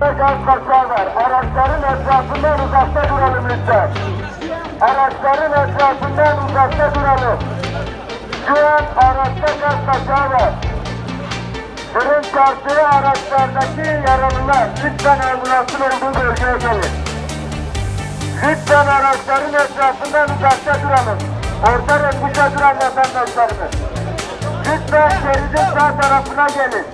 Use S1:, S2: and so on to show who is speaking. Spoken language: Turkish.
S1: araçta gaz var. Araçların etrafından uzakta duralım lütfen. Araçların etrafından uzakta duralım. Şu an araçta gaz kaçağı var. Fırın çarptığı araçlardaki yaralılar lütfen ambulansın olduğu bölgeye gelin. Lütfen araçların etrafından uzakta duralım. Orta renkuşa duran vatandaşlarımız. Lütfen şeridin sağ tarafına gelin.